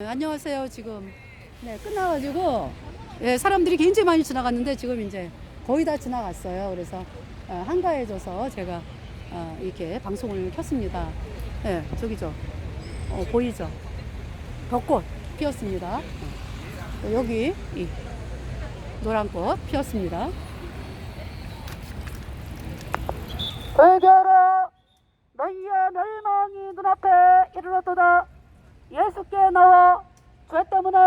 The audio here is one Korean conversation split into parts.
네, 안녕하세요. 지금 네, 끝나가지고 예, 사람들이 굉장히 많이 지나갔는데 지금 이제 거의 다 지나갔어요. 그래서 어, 한가해져서 제가 어, 이렇게 방송을 켰습니다. 예, 저기죠. 어, 보이죠? 벚꽃 피었습니다. 어, 또 여기 이 노란 꽃 피었습니다. 회개하라 너희의 멸망이 눈앞에 이르렀도다 예수께 나와 죄 때문에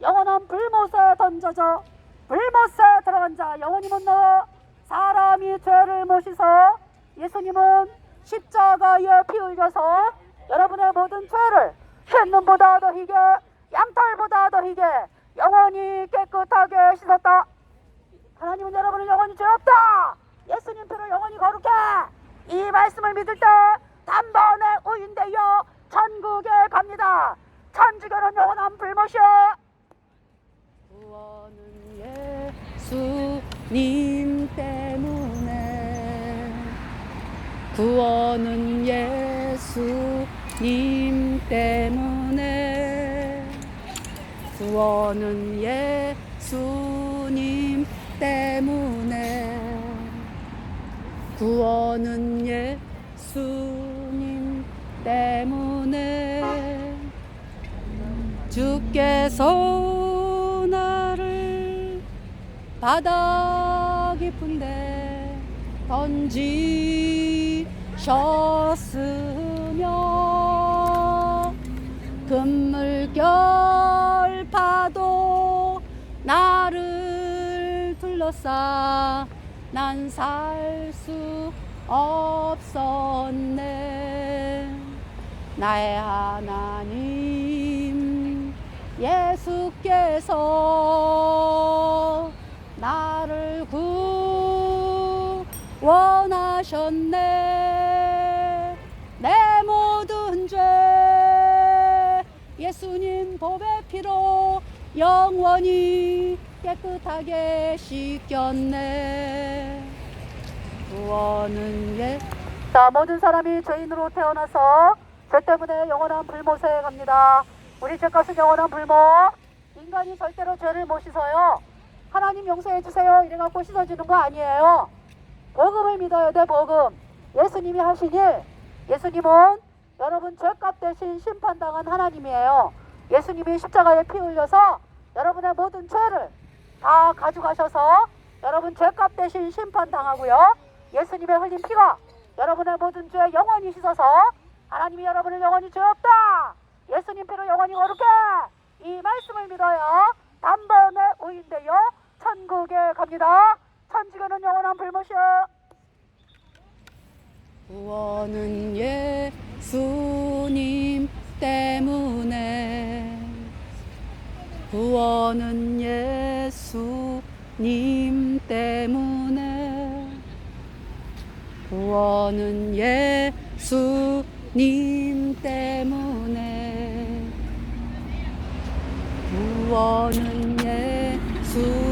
영원한 불못에 던져져 불못에 들어간 자 영원히 못 나와 사람이 죄를 모시서 예수님은 십자가에 피 흘려서 여러분의 모든 죄를 흰눈보다 더 희게 양털보다 더 희게 영원히 깨끗하게 씻었다. 하나님은 여러분을 영원히 죄 없다. 예수님 피로 영원히 거룩해. 이 말씀을 믿을 때 단번에 우인되어 천국에 갑니다. 천주교는 영원한 불못이야. 구원은 예수님 때문에. 구원은 예수님 때문에. 구원은 예수님 때문에. 구원은 예수님 때문에 주께서 나를 바다 깊은데 던지셨으며 금물결 파도 나를 둘러싸 난 살 수 없었네 나의 하나님 예수께서 나를 구원하셨네 내 모든 죄 예수님 법의 피로 영원히 깨끗하게 씻겼네 구원은 예. 자, 모든 사람이 죄인으로 태어나서 죄 때문에 영원한 불못에 갑니다. 우리 죄값은 영원한 불못. 인간이 절대로 죄를 못 씻어요. 하나님 용서해 주세요. 이래갖고 씻어주는 거 아니에요. 복음을 믿어야 돼, 복음. 예수님이 하신 일. 예수님은 여러분 죄값 대신 심판당한 하나님이에요. 예수님이 십자가에 피 흘려서 여러분의 모든 죄를 다 가져가셔서 여러분 죄값 대신 심판당하고요. 예수님의 흘린 피가 여러분의 모든 죄 영원히 씻어서 하나님이 여러분을 영원히 죄 없다. 예수님 피로 영원히 거룩해. 이 말씀을 믿어요. 단번에 우인되어 천국에 갑니다. 천지교는 영원한 불못이요. 구원은 예수님 때문에 구원은 예수님 때문에 구원은 예수 님 때문에 구원은 예수